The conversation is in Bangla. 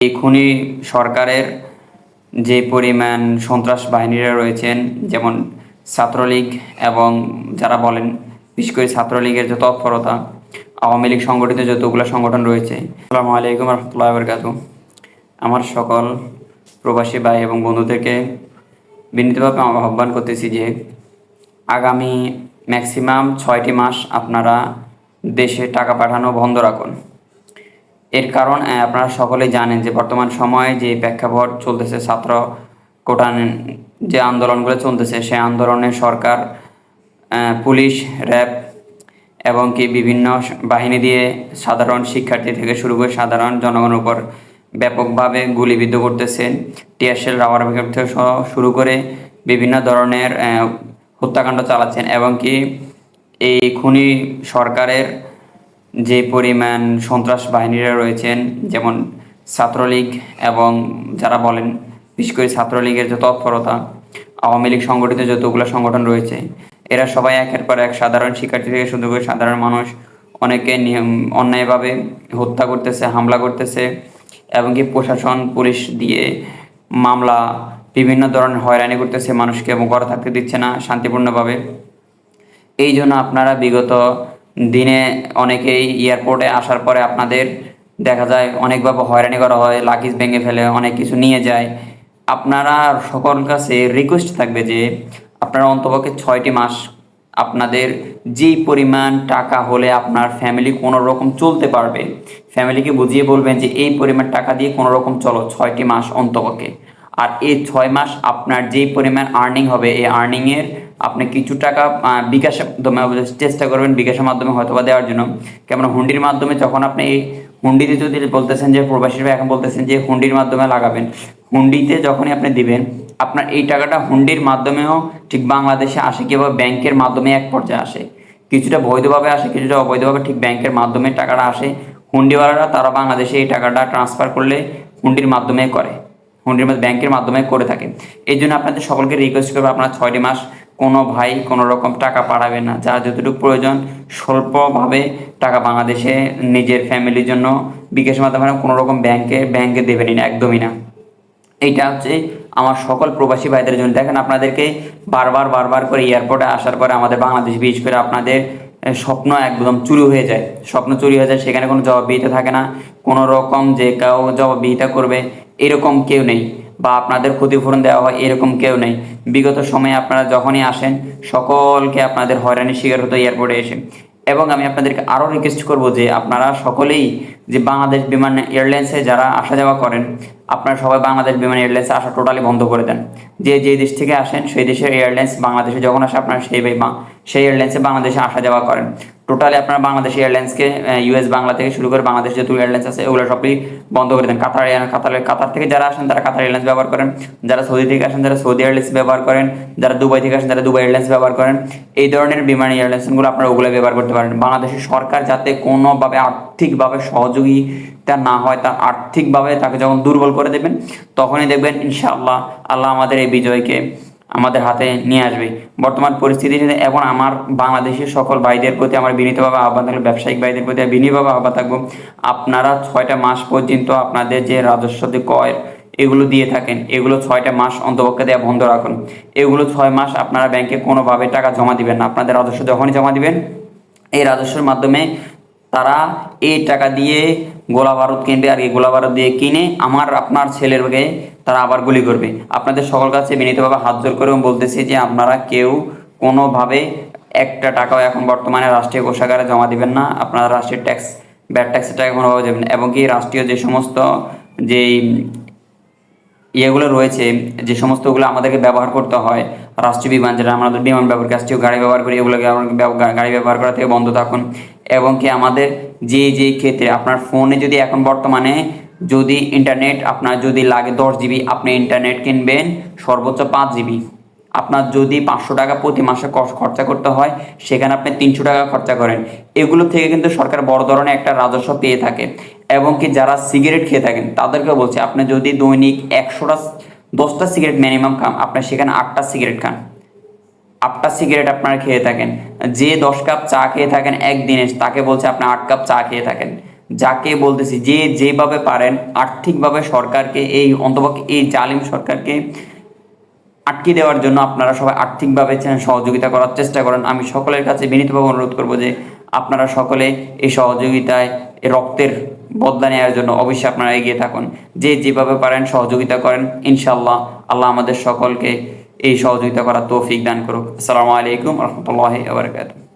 এই খুনি সরকারের যে পরিমাণ সন্ত্রাস বাহিনীরা রয়েছেন, যেমন ছাত্রলীগ এবং যারা বলেন, বিশেষ করে ছাত্রলীগের যে তৎপরতা, আওয়ামী লীগ সংগঠিত যতগুলো সংগঠন রয়েছে। আসসালামু আলাইকুম রহমতুল্লাহ বরকাত আমার সকল প্রবাসী ভাই এবং বন্ধুদেরকে বিনীতভাবে আহ্বান করতেছি যে আগামী ম্যাক্সিমাম ছয়টি মাস আপনারা দেশে টাকা পাঠানো বন্ধ রাখুন। এর কারণ আপনারা সকলেই জানেন যে বর্তমান সময়ে যে প্রেক্ষাপট চলতেছে ছাত্র কোটান, যে আন্দোলনগুলো চলতেছে, সেই আন্দোলনে সরকার পুলিশ, র্যাব এবং কি বিভিন্ন বাহিনী দিয়ে সাধারণ শিক্ষার্থী থেকে শুরু করে সাধারণ জনগণের উপর ব্যাপকভাবে গুলিবিদ্ধ করতেছেন টিয়ারশেল, রাবার ব্যাকআপ থেকে শুরু করে বিভিন্ন ধরনের হত্যাকাণ্ড চালাচ্ছেন এবং কি এই খুনি সরকারের যে পরিমাণ সন্ত্রাস বাহিনীরা রয়েছেন, যেমন ছাত্রলীগ এবং যারা বলেন, বিশেষ করে ছাত্রলীগের যে তৎপরতা, আওয়ামী লীগ সংগঠিত যতগুলো সংগঠন রয়েছে, এরা সবাই একের পর এক সাধারণ শিক্ষার্থী থেকে শুরু করে সাধারণ মানুষ, অনেকে অন্যায়ভাবে হত্যা করতেছে, হামলা করতেছে এবং কি প্রশাসন, পুলিশ দিয়ে মামলা, বিভিন্ন ধরনের হয়রানি করতেছে মানুষকে এবং ঘরে থাকতে দিচ্ছে না শান্তিপূর্ণভাবে। এই জন্য আপনারা বিগত দিনে অনেকেই এয়ারপোর্টে আসার পরে আপনাদের দেখা যায় অনেকভাবে হয়রানি করা হয় লাকিজ ভেঙে ফেলে, অনেক কিছু নিয়ে যায়। আপনারা সকল কাছে রিকোয়েস্ট থাকবে যে আপনারা অন্তপক্ষে ছয়টি মাস আপনাদের যেই পরিমাণ টাকা হলে আপনার ফ্যামিলি কোনো রকম চলতে পারবে ফ্যামিলিকে বুঝিয়ে বলবেন যে এই পরিমাণ টাকা দিয়ে কোনো রকম চলো ছয়টি মাস অন্তপক্ষে। আর এই ছয় মাস আপনার যেই পরিমাণ আর্নিং হবে, এই আর্নিংয়ের আপনি কিছু টাকা বিকাশের মাধ্যমে চেষ্টা করবেন বিকাশের মাধ্যমে হয়তো বা দেওয়ার জন্য। কেমন হুন্ডির মাধ্যমে যখন আপনি এই হুন্ডিতে যদি বলতেছেন যে, প্রবাসীরা এখন বলতেছেন যে, হুন্ডির মাধ্যমে লাগাবেন, হুন্ডিতে যখনই আপনি দিবেন, আপনার এই টাকাটা হুন্ডির মাধ্যমেও ঠিক বাংলাদেশে আসে কিংবা ব্যাংকের মাধ্যমে এক পর্যায়ে আসে। কিছুটা বৈধভাবে আসে, কিছুটা অবৈধভাবে ঠিক ব্যাংকের মাধ্যমে টাকাটা আসে। হুন্ডিওয়ালারা তারা বাংলাদেশে এই টাকাটা ট্রান্সফার করলে হুন্ডির মাধ্যমে করে। হুন্ডির মধ্যে ব্যাংকের মাধ্যমে করে থাকে। এই জন্য আপনাদের সকলকে রিকোয়েস্ট করব আপনারা ছয়টি মাস কোনো ভাই কোনো রকম টাকা পাঠাবেন না। যা যতটুকু প্রয়োজন স্বল্পভাবে টাকা বাংলাদেশে নিজের ফ্যামিলির জন্য বিকাশের মাধ্যমে কোনো রকম ব্যাংকে ব্যাংকে দেবেনই না, একদমই না। এইটা হচ্ছে আমার সকল প্রবাসী ভাইদের জন্য। দেখেন আপনাদেরকে বারবার বারবার করে এয়ারপোর্টে আসার পরে আমাদের বাংলাদেশ বিশেষ করে আপনাদের স্বপ্ন একদম চুরি হয়ে যায়। স্বপ্ন চুরি হয়ে যায়, সেখানে কোনো জবাবদিহিতা থাকে না। কোনো রকম যে কেউ জবাবদিহিতা করবে, এরকম কেউ নেই। বা আপনাদের ক্ষতিপূরণ দেওয়া হয়, এরকম কেউ নেই। বিগত সময়ে আপনারা যখনই আসেন, সকলকে আপনাদের হয়রানির শিকার হতো এয়ারপোর্টে এসে। এবং আমি আপনাদেরকে আরও রিকোয়েস্ট করব যে আপনারা সকলেই যে বাংলাদেশ বিমান এয়ারলাইন্সে যারা আসা যাওয়া করেন, আপনারা সবাই বাংলাদেশ বিমান এয়ারলাইন্সে আসা টোটালি বন্ধ করে দেন। যে যে দেশ থেকে আসেন, সেই দেশের এয়ারলাইন্স বাংলাদেশে যখন আসে, আপনারা সেই সেই এয়ারলাইন্সে বাংলাদেশে আসা যাওয়া করেন। টোটালি আপনারা বাংলাদেশ এয়ারলাইন্সকে ইউএস বাংলা থেকে শুরু করে বাংলাদেশ যত এয়ারলাইন্স আছে ওগুলো সবই বন্ধ করে দেন। কাতার কাতার কাতার থেকে যারা আসেন তারা কাতার এয়ারলাইন্স ব্যবহার করেন। যারা সৌদি থেকে আসেন তারা সৌদি এয়ারলাইন্স ব্যবহার করেন। যারা দুবাই থেকে আসেন তারা দুবাই এয়ারলাইন্স ব্যবহার করেন। এই ধরনের বিমান এয়ারলাইন্সগুলো আপনারা ওগুলো ব্যবহার করতে পারেন। বাংলাদেশের সরকার যাতে কোনোভাবে আর্থিকভাবে সহযোগিতা না হয় তার আর্থিকভাবে তাকে যখন দুর্বল করে দেবেন, তখনই দেখবেন ইনশাআল্লাহ, আল্লাহ আমাদের এই বিজয়কে আমাদের হাতে নিয়ে আসবে। বর্তমান পরিস্থিতিতে এবং আমার বাংলাদেশের সকল ভাইদের প্রতি আমার বিনীতভাবে আহ্বান থাকবে ব্যবসায়িক ভাইদের প্রতি বিনীতভাবে আহ্বান থাকব। আপনারা ছয়টা মাস পর্যন্ত আপনাদের যে রাজস্ব কয় এগুলো দিয়ে থাকেন। এগুলো ছয়টা মাস অন্তপক্ষে দেওয়া বন্ধ রাখুন। এগুলো ছয় মাস আপনারা ব্যাংকে কোনোভাবে টাকা জমা দিবেন না। আপনাদের রাজস্ব যখনই জমা দিবেন, এই রাজস্বের মাধ্যমে তারা এই টাকা দিয়ে গোলা বারুদ কিনবে আর এই গোলা বারুদ দিয়ে কিনে আমার আপনার ছেলের গায়ে তারা আবার গুলি করবে। আপনাদের সকল কাছে বিনীতভাবে হাত জোর করে বলতেছি যে আপনারা কেউ কোনোভাবে একটা টাকাও এখন বর্তমানে রাষ্ট্রীয় কোষাগারে জমা দিবেন না। আপনারা রাষ্ট্রীয় ট্যাক্স ব্যাড ট্যাক্সের টাকা কোনোভাবে দেবেন এবং কি রাষ্ট্রীয় যে সমস্ত যেই ইয়েগুলো রয়েছে যে সমস্তগুলো আমাদেরকে ব্যবহার করতে হয় রাষ্ট্রীয় বিমান যেটা আমাদের বিমান ব্যবহার করি, রাষ্ট্রীয় গাড়ি ব্যবহার করি এগুলোকে গাড়ি ব্যবহার করা থেকে বন্ধ থাকুন। এবং কি আমাদের যে যে ক্ষেত্রে আপনার ফোনে যদি এখন বর্তমানে যদি ইন্টারনেট আপনার যদি লাগে দশ জিবি আপনি ইন্টারনেট কিনবেন সর্বোচ্চ পাঁচ জিবি আপনার যদি পাঁচশো টাকা প্রতি মাসে খরচা করতে হয়, সেখানে আপনি তিনশো টাকা খরচা করেন। এগুলো থেকে কিন্তু সরকার বড় ধরনের একটা রাজস্ব পেয়ে থাকে। এবং কি যারা সিগারেট খেয়ে থাকেন তাদেরকে বলছে, আপনি যদি দৈনিক একশোটা, দশটা সিগারেট মিনিমাম খান, আপনি সেখানে আটটা সিগারেট খান। আটটা সিগারেট আপনারা খেয়ে থাকেন। যে দশ কাপ চা খেয়ে থাকেন, একদিনে, তাকে বলছে আপনি আট কাপ চা খেয়ে থাকেন। যাকে বলতেছি, যে যেভাবে পারেন আর্থিকভাবে সরকারকে এই অন্তপক্ষে এই জালিম সরকারকে আটকে দেওয়ার জন্য আপনারা সবাই আর্থিকভাবে সহযোগিতা করার চেষ্টা করেন। আমি সকলের কাছে বিনীতভাবে অনুরোধ করব যে আপনারা সকলে এই সহযোগিতায় রক্তের বদলা নেওয়ার জন্য অবশ্যই আপনারা এগিয়ে থাকুন। যে যেভাবে পারেন সহযোগিতা করেন ইনশাল্লাহ আল্লাহ আমাদের সকলকে এই সহযোগিতা করার তৌফিক দান করুক। আসসালামু আলাইকুম রহমতুল্লাহ আবরকাত